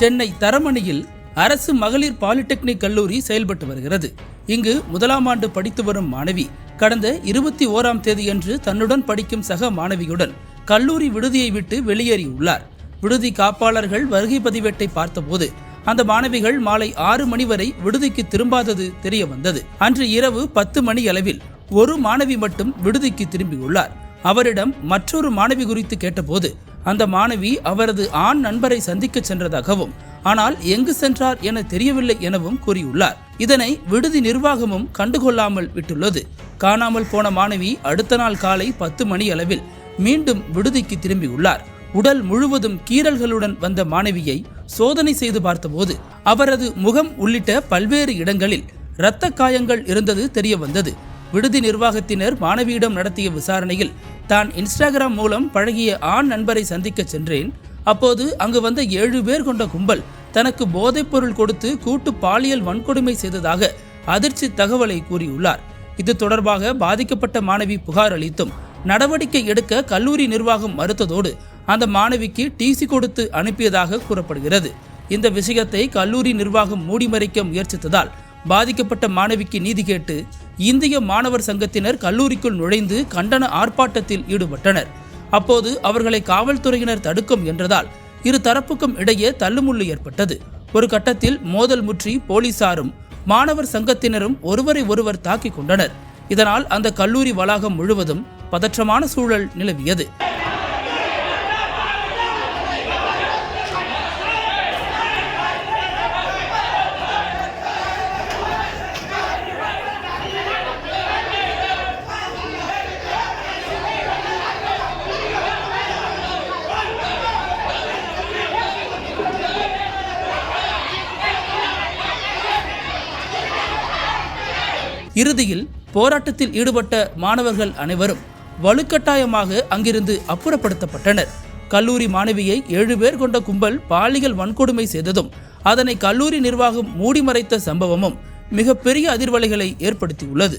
சென்னை தரமணியில் அரசு மகளிர் பாலிடெக்னிக் கல்லூரி செயல்பட்டு வருகிறது. இங்கு முதலாம் ஆண்டு படித்து வரும் மாணவி கடந்த இருபத்தி ஓராம் தேதியன்று தன்னுடன் படிக்கும் சக மாணவியுடன் கல்லூரி விடுதியை விட்டு வெளியேறியுள்ளார் விடுதி காப்பாளர்கள் வருகை பதிவேட்டை பார்த்தபோது அந்த மாணவிகள் மாலை ஆறு மணி வரை விடுதிக்கு திரும்பாதது தெரிய வந்தது. அன்று இரவு பத்து மணி அளவில் ஒரு மாணவி மட்டும் விடுதிக்கு திரும்பியுள்ளார். அவரிடம் மற்றொரு மாணவி குறித்து கேட்டபோது அந்த மாணவி அவரது ஆண் நண்பரை சந்திக்க சென்றதாகவும் ஆனால் எங்கு சென்றார் என தெரியவில்லை எனவும் கூறியுள்ளார். இதனை விடுதி நிர்வாகமும் கண்டுகொள்ளாமல் விட்டுள்ளது. காணாமல் போன மாணவி அடுத்த நாள் காலை பத்து மணி அளவில் மீண்டும் விடுதிக்கு திரும்பியுள்ளார். உடல் முழுவதும் கீறல்களுடன் வந்த மாணவியை சோதனை செய்து பார்த்தபோது அவரது முகம் உள்ளிட்ட பல்வேறு இடங்களில் இரத்த காயங்கள் இருந்தது தெரிய வந்தது விடுதி நிர்வாகத்தினர் மாணவியிடம் நடத்திய விசாரணையில் தான் இன்ஸ்டாகிராம் மூலம் பழகிய ஆண் நண்பரை சந்திக்க சென்றேன். அப்போது அங்கு வந்த ஏழு பேர் கொண்ட கும்பல் தனக்கு போதைப்பொருள் கொடுத்து கூட்டு பாலியல் வன்கொடுமை செய்ததாக அதிர்ச்சி தகவலை கூறியுள்ளார். இது தொடர்பாக பாதிக்கப்பட்ட மாணவி புகார் அளித்தும் நடவடிக்கை எடுக்க கல்லூரி நிர்வாகம் மறுத்ததோடு அந்த மாணவிக்கு டிசி கொடுத்து அனுப்பியதாக கூறப்படுகிறது. இந்த விஷயத்தை கல்லூரி நிர்வாகம் மூடிமறைக்க முயற்சித்ததால் பாதிக்கப்பட்ட மாணவிக்கு நீதி கேட்டு இந்திய மாணவர் சங்கத்தினர் கல்லூரிக்குள் நுழைந்து கண்டன ஆர்ப்பாட்டத்தில் ஈடுபட்டனர். அப்போது அவர்களை காவல்துறையினர் தடுக்கும் என்றதால் இரு தரப்புக்கும் இடையே தள்ளுமுள்ளு ஏற்பட்டது. ஒரு கட்டத்தில் மோதல் முற்றி போலீசாரும் மாணவர் சங்கத்தினரும் ஒருவரை ஒருவர் தாக்கிக் கொண்டனர். இதனால் அந்த கல்லூரி வளாகம் முழுவதும் பதற்றமான சூழல் நிலவியது. இறுதியில் போராட்டத்தில் ஈடுபட்ட மாணவர்கள் அனைவரும் வலுக்கட்டாயமாக அங்கிருந்து அப்புறப்படுத்தப்பட்டனர். கல்லூரி மாணவியை ஏழு பேர் கொண்ட கும்பல் பாலியல் வன்கொடுமை செய்ததும் அதனை கல்லூரி நிர்வாகம் மூடி மறைத்த சம்பவமும் மிகப்பெரிய அதிர்வலைகளை ஏற்படுத்தியுள்ளது.